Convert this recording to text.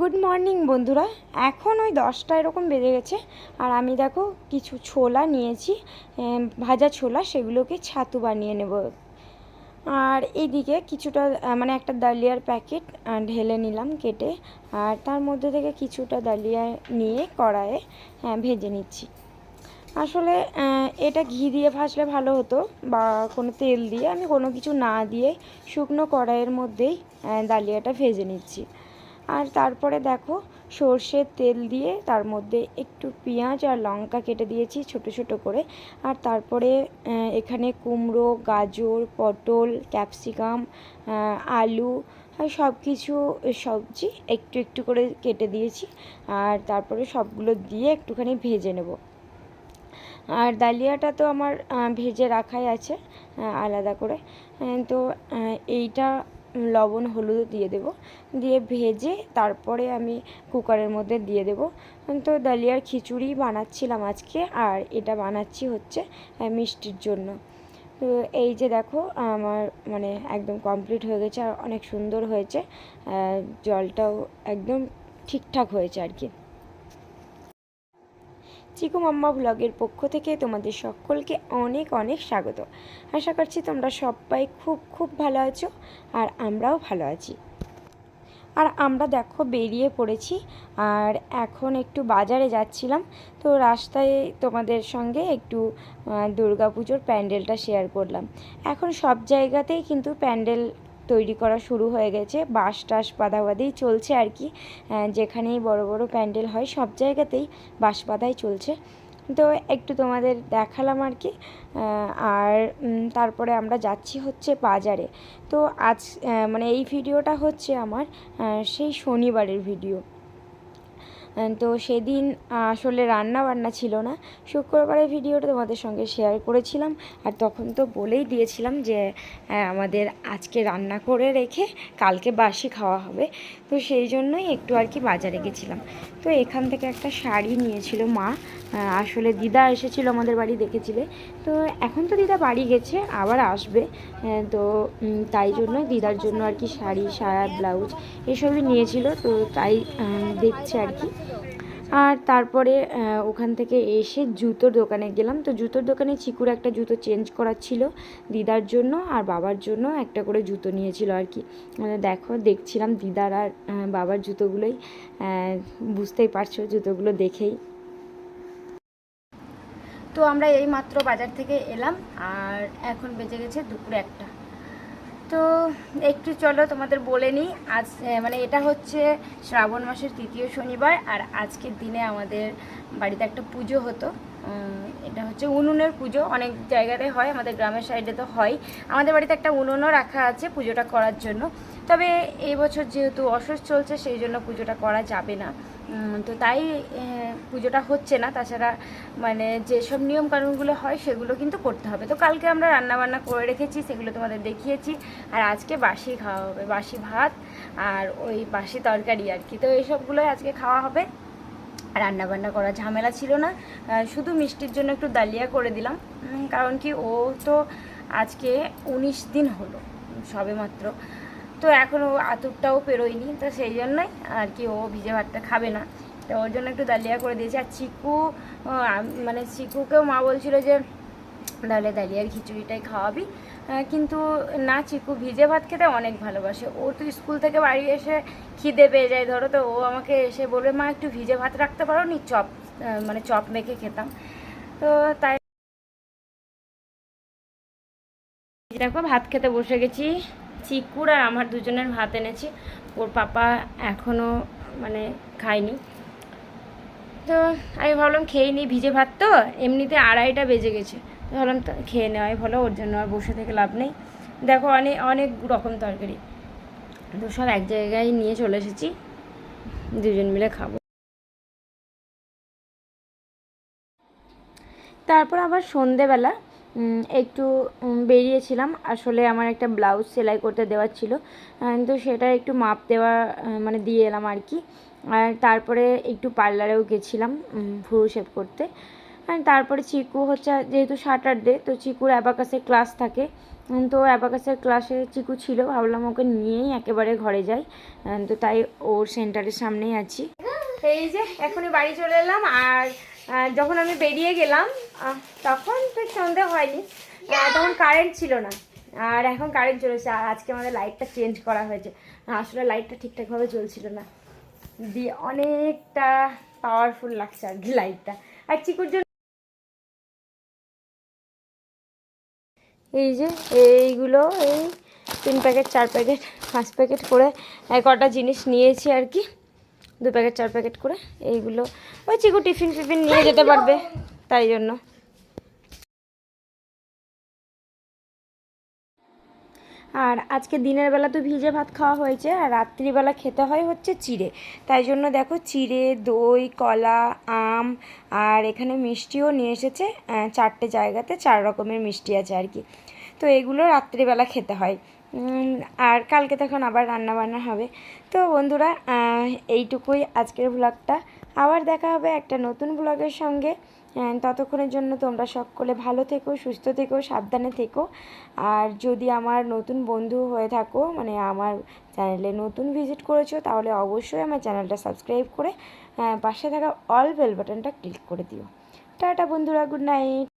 Good morning বন্ধুরা। এখন ওই দশটা এরকম বেজে গেছে। আর আমি দেখো কিছু ছোলা নিয়েছি ভাজা ছোলা সেগুলোকে ছাতু বানিয়ে নেব। আর এইদিকে কিছুটা মানে একটা ডালিয়ার প্যাকেট ঢেলে নিলাম কেটে। আর তার মধ্যে থেকে কিছুটা ডালিয়া নিয়ে কড়াইয়ে ভেজে নিচ্ছি। আসলে এটা ঘি দিয়ে ভাজলে ভালো হতো বা কোনো তেল দিয়ে। আমি কোনো কিছু না দিয়ে শুকনো কড়াইয়ের মধ্যেই আহ, ডালিয়াটা ভেজে নিচ্ছি। আর তারপরে দেখো, সর্ষের তেল দিয়ে তার মধ্যে একটু পেঁয়াজ আর লঙ্কা কেটে দিয়েছি ছোট ছোট করে। আর তারপরে এখানে কুমড়ো, গাজর, পটল, ক্যাপসিকাম আলু সব কিছু সবজি একটু একটু করে কেটে দিয়েছি। আর তারপরে সবগুলো দিয়ে একটুখানি ভেজে নেব। আর ডালিয়াটা তো আমার ভেজে রাখাই আছে আলাদা করে। তো এইটা লবণ, হলুদ দিয়ে দেব। দিয়ে ভেজে তারপরে আমি কুকারের মধ্যে দিয়ে দেব। তো দালিয়ার খিচুড়ি বানাচ্ছিলাম আজকে, আর এটা বানাচ্ছি হচ্ছে মিষ্টির জন্য। তো এই যে দেখো, আমার মানে একদম কমপ্লিট হয়ে গেছে, আর অনেক সুন্দর হয়েছে। জলটাও একদম ঠিকঠাক হয়েছে আর কি। চিকু মাম্মা ব্লগের পক্ষ থেকে তোমাদের সকলকে অনেক অনেক স্বাগত। আশা করছি তোমরা সবাই খুব খুব ভালো আছো আর আমরাও ভালো আছি। আর আমরা দেখো বেরিয়ে পড়েছি আর এখন একটু বাজারে যাচ্ছিলাম, তো রাস্তায় তোমাদের সঙ্গে একটু দুর্গা পুজোর প্যান্ডেলটা শেয়ার করলাম। এখন সব জায়গাতেই কিন্তু প্যান্ডেল তৈরি করা শুরু হয়ে গেছে। বাঁশ টাস বাঁধাবাঁধি চলছে আর কি। যেখানেই বড় বড় প্যান্ডেল হয়, সব জায়গাতেই বাঁশ বাঁধাই চলছে। তো একটু তোমাদের দেখালাম আর কি। আর তারপরে আমরা যাচ্ছি হচ্ছে বাজারে। তো আজ মানে এই ভিডিওটা হচ্ছে আমার সেই শনিবারের ভিডিও। তো সেদিন আসলে রান্না বান্না ছিল না। শুক্রবারের ভিডিওটা তোমাদের সঙ্গে শেয়ার করেছিলাম। আর তখন তো বলেই দিয়েছিলাম যে আমাদের আজকে রান্না করে রেখে কালকে বাসি খাওয়া হবে। তো সেই জন্যই একটু আর কি বাজারে গেছিলাম। তো এখান থেকে একটা শাড়ি নিয়েছিল মা। আসলে দিদা এসেছিল আমাদের বাড়ি দেখেছিলে। তো এখন তো দিদা বাড়ি গেছে, আবার আসবে। তো তাই জন্য দিদার জন্য আর কি শাড়ি, সায়া, ব্লাউজ এসবই নিয়েছিল। তো তাই দেখছে আর কি। আর তারপরে ওখান থেকে এসে জুতোর দোকানে গেলাম। তো জুতোর দোকানে চিকুর একটা জুতো চেঞ্জ করার ছিল দিদার জন্য আর বাবার জন্য একটা করে জুতো নিয়েছিল আর কি। মানে দেখো, দেখছিলাম দিদার আর বাবার জুতোগুলোই বুঝতেই পারছ জুতোগুলো দেখেই। তো আমরা এই মাত্র বাজার থেকে এলাম আর এখন বেজে গেছে দুপুর একটা। তো একটু চলো তোমাদের বলে নিই। আজ মানে এটা হচ্ছে শ্রাবণ মাসের তৃতীয় শনিবার আর আজকের দিনে আমাদের বাড়িতে একটা পুজো হতো। এটা হচ্ছে উনুনের পুজো। অনেক জায়গাতে হয়, আমাদের গ্রামের সাইডে তো হয়। আমাদের বাড়িতে একটা উনুনও রাখা আছে পুজোটা করার জন্য। তবে এই বছর যেহেতু অসুস্থ চলছে, সেই জন্য পুজোটা করা যাবে না। তো তাই পুজোটা হচ্ছে না। তাছাড়া মানে যেসব নিয়ম কানুনগুলো হয়, সেগুলো কিন্তু করতে হবে। তো কালকে আমরা রান্না বান্না করে রেখেছি, সেগুলো তোমাদের দেখিয়েছি। আর আজকে বাসি খাওয়া হবে, বাসি ভাত আর ওই বাসি তরকারি আর কি। তো এইসবগুলোই আজকে খাওয়া হবে। রান্না বান্না করা ঝামেলা ছিল না। শুধু মিষ্টির জন্য একটু ডালিয়া করে দিলাম। কারণ কি, ও তো আজকে উনিশ দিন হলো সবে মাত্র তো এখনও আতুরটাও পেরোয়নি, তো সেই জন্যই আর কি ও ভিজে ভাতটা খাবে না। তো ওর জন্য একটু দালিয়া করে দিয়েছি। আর চিকু মানে চিকুকেও মা বলছিল যে, তাহলে দালিয়ার খিচুড়িটাই খাওয়াবি। কিন্তু না, চিকু ভিজে ভাত খেতে অনেক ভালোবাসে। ও তো স্কুল থেকে বাড়ি এসে খিদে পেয়ে যায়, ধরো তো। ও আমাকে এসে বলবে, মা, একটু ভিজে ভাত রাখতে পারো নি? চপ মানে চপ মেখে খেতাম। তো তাই দেখো, ভাত খেতে বসে গেছি। চিকুর আর আমার দুজনের ভাত এনেছি। ওর পাপা এখনও মানে খায়নি। তো আমি ভাবলাম খেয়ে নিই ভিজে ভাত তো, এমনিতে আড়াইটা বেজে গেছে। ভাবলাম খেয়ে নেওয়াই ভালো, ওর জন্য আর বসে থেকে লাভ নেই। দেখো অনেক অনেক রকম তরকারি। তো সব এক জায়গায় নিয়ে চলে এসেছি। দুজন মিলে খাব। তারপর আবার সন্ধেবেলা একটু বেরিয়েছিলাম। আসলে আমার একটা ব্লাউজ সেলাই করতে দেওয়ার ছিল। তো সেটা একটু মাপ দেওয়া মানে দিয়ে এলাম আর কি। আর তারপরে একটু পার্লারেও গেছিলাম ভুরু শেভ করতে। তারপরে চিকু হচ্ছে, যেহেতু স্যাটারডে তো চিকুর অ্যাবাকাসের ক্লাস থাকে। তো অ্যাবাকাসের ক্লাসে চিকু ছিল, ভাবলাম ওকে নিয়েই একেবারে ঘরে যাই। তো তাই ওর সেন্টারের সামনেই আছি। এই যে, এখনই বাড়ি চলে এলাম। আর যখন আমি বেরিয়ে গেলাম তখন তো সন্ধে হয়নি। তখন কারেন্ট ছিল না। আর এখন কারেন্ট চলেছে। আর আজকে আমাদের লাইটটা চেঞ্জ করা হয়েছে। আসলে লাইটটা ঠিকঠাকভাবে জ্বলছিল না। দিয়ে অনেকটা পাওয়ারফুল লাগছে আর কি লাইটটা আর চিকুর জন্য এই যে এইগুলো, এই তিন প্যাকেট চার প্যাকেট পাঁচ প্যাকেট করে কটা জিনিস নিয়েছি আর কি। দু প্যাকেট, চার প্যাকেট করে এইগুলো ওই চিকু টিফিন ফিফিন নিয়ে যেতে পারবে। তাই জন্য। আর আজকে দিনের বেলা তো ভিজে ভাত খাওয়া হয়েছে, আর রাত্রিবেলা খেতে হয় হচ্ছে চিড়ে। তাই জন্য দেখো চিড়ে, দই, কলা, আম, আর এখানে মিষ্টিও নিয়ে এসেছে চারটে জায়গাতে চার রকমের মিষ্টি আছে আর কি। তো এগুলো রাত্রিবেলা খেতে হয়। আর কালকে তখন আবার রান্না বান্না হবে। তো বন্ধুরা এইটুকুই আজকের ব্লগটা আবার দেখা হবে একটা নতুন ব্লগের সঙ্গে। ততক্ষণের জন্য তোমরা সকলে ভালো থেকো, সুস্থ থেকো, সাবধানে থেকো। আর যদি আমার নতুন বন্ধু হয়ে থাকো মানে আমার চ্যানেলে নতুন ভিজিট করেছ, তাহলে অবশ্যই আমার চ্যানেলটা সাবস্ক্রাইব করে পাশে থাকা অল বেল বাটনটা ক্লিক করে দিও। টাটা বন্ধুরা গুড নাইট